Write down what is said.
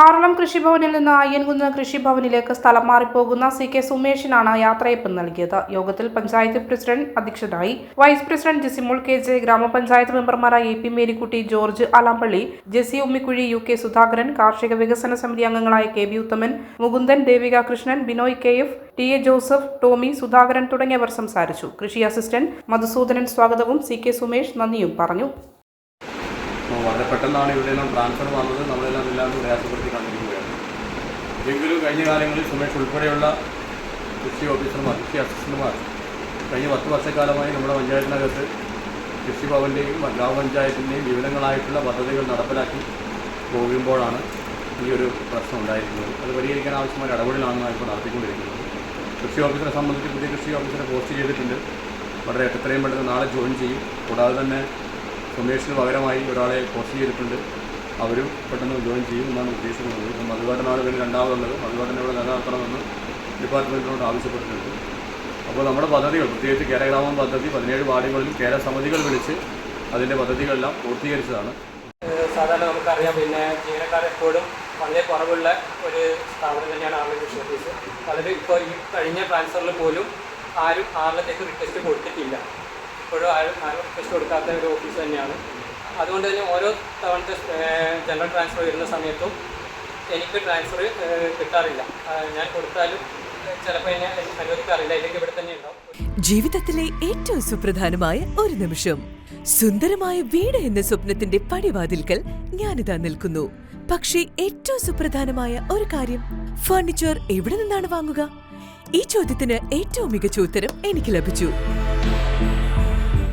ആറളം കൃഷിഭവനിൽ നിന്ന് അയ്യൻകുന്ന് കൃഷിഭവനിലേക്ക് സ്ഥലം മാറിപ്പോകുന്ന സി കെ സുമേഷിനാണ് യാത്രയപ്പ് നൽകിയത്. യോഗത്തിൽ പഞ്ചായത്ത് പ്രസിഡന്റ് അധ്യക്ഷനായി vice president Jesimol K J grama panchayat മെമ്പർമാരായ A P Marykutty George Alampally Jessy Ummikkuzhi U K Sudhakaran കാർഷിക വികസന സമിതി അംഗങ്ങളായ K B Uthaman Mukundan Devika Krishnan Binoy K F T A Joseph Tommy Sudhakaran തുടങ്ങിയവർ സംസാരിച്ചു. കൃഷി assistant Madhusoodanan സ്വാഗതവും C K Sumesh നന്ദിയും പറഞ്ഞു. വളരെ പെട്ടെന്നാണ് ഇവിടെയെല്ലാം ട്രാൻസ്ഫർ വന്നത്. നമ്മളെല്ലാം എല്ലാവരും പ്രയാസപ്പെടുത്തി കണ്ടിരിക്കുകയാണ് എങ്കിലും കഴിഞ്ഞ കാലങ്ങളിൽ സുമേഷ് ഉൾപ്പെടെയുള്ള കൃഷി ഓഫീസർമാർ കൃഷി അസിസ്റ്റന്റുമാർ കഴിഞ്ഞ പത്ത് വർഷക്കാലമായി നമ്മുടെ പഞ്ചായത്തിനകത്ത് കൃഷിഭവന്റെയും ഗ്രാമപഞ്ചായത്തിന്റെയും വിവിധങ്ങളായിട്ടുള്ള പദ്ധതികൾ നടപ്പിലാക്കി പോകുമ്പോഴാണ് ഈ ഒരു പ്രശ്നം ഉണ്ടായിരിക്കുന്നത്. അത് പരിഹരിക്കാൻ ആവശ്യമായ ഇടപെടലാണ് ഇപ്പോൾ നടത്തിക്കൊണ്ടിരിക്കുന്നത്. കൃഷി ഓഫീസറെ സംബന്ധിച്ച് പുതിയ കൃഷി ഓഫീസറെ പോസ്റ്റ് ചെയ്തിട്ടുണ്ട്. വളരെ എത്രയും പെട്ടെന്ന് നാളെ ജോയിൻ ചെയ്യും. കൂടാതെ തന്നെ സുമേഷിന് പകരമായി ഒരാളെ പോസ്റ്റ് ചെയ്തിട്ടുണ്ട്. അവരും പെട്ടെന്ന് ജോയിൻ ചെയ്യും എന്നാണ് ഉദ്ദേശിക്കുന്നത്. ഇപ്പം മധുവാട്ടനാണ് പിന്നെ രണ്ടാമതുള്ളത്. മധുവാട്ടനെ ഇവിടെ നിലനിർത്തണമെന്ന് ഡിപ്പാർട്ട്മെന്റിനോട് ആവശ്യപ്പെട്ടിട്ടുണ്ട്. അപ്പോൾ നമ്മുടെ പദ്ധതികൾ പ്രത്യേകിച്ച് കേരഗ്രാമം പദ്ധതി പതിനേഴ് വാർഡുകളിലും കേര സമിതികൾ വിളിച്ച് അതിന്റെ പദ്ധതികളെല്ലാം പൂർത്തീകരിച്ചതാണ്. സാധാരണ നമുക്കറിയാം പിന്നെ ജീവനക്കാർ എപ്പോഴും വളരെ കുറവുള്ള ഒരു സ്ഥാപനം തന്നെയാണ് ആർല കൃഷി ഓഫീസ്. അതിൽ ഇപ്പോൾ ഈ കഴിഞ്ഞ ട്രാൻസ്ഫറിൽ പോലും ആരും ആറിലത്തേക്ക് റിക്വസ്റ്റ് കൊടുത്തിട്ടില്ല. ഇപ്പോഴും ആരും ആരും ടെസ്റ്റ് കൊടുക്കാത്ത ഒരു ഓഫീസ് തന്നെയാണ്. അതുകൊണ്ട് തന്നെ ഓരോ തവണത്തെ ജനറൽ ട്രാൻസ്ഫർ വരുന്ന സമയത്തും എനിക്ക് ട്രാൻസ്ഫർ കിട്ടാറില്ല. ഞാൻ കൊടുത്താലും ജീവിതത്തിലെ ഏറ്റവും സുപ്രധാനമായ ഒരു നിമിഷം. സുന്ദരമായ വീട് എന്ന സ്വപ്നത്തിന്റെ പടിവാതിൽക്കൽ ഞാനിതാ നിൽക്കുന്നു. പക്ഷേ ഏറ്റവും സുപ്രധാനമായ ഒരു കാര്യം ഫർണിച്ചർ എവിടെ നിന്നാണ് വാങ്ങുക? ഈ ചോദ്യത്തിന് ഏറ്റവും മികച്ച ഉത്തരം എനിക്ക് ലഭിച്ചു.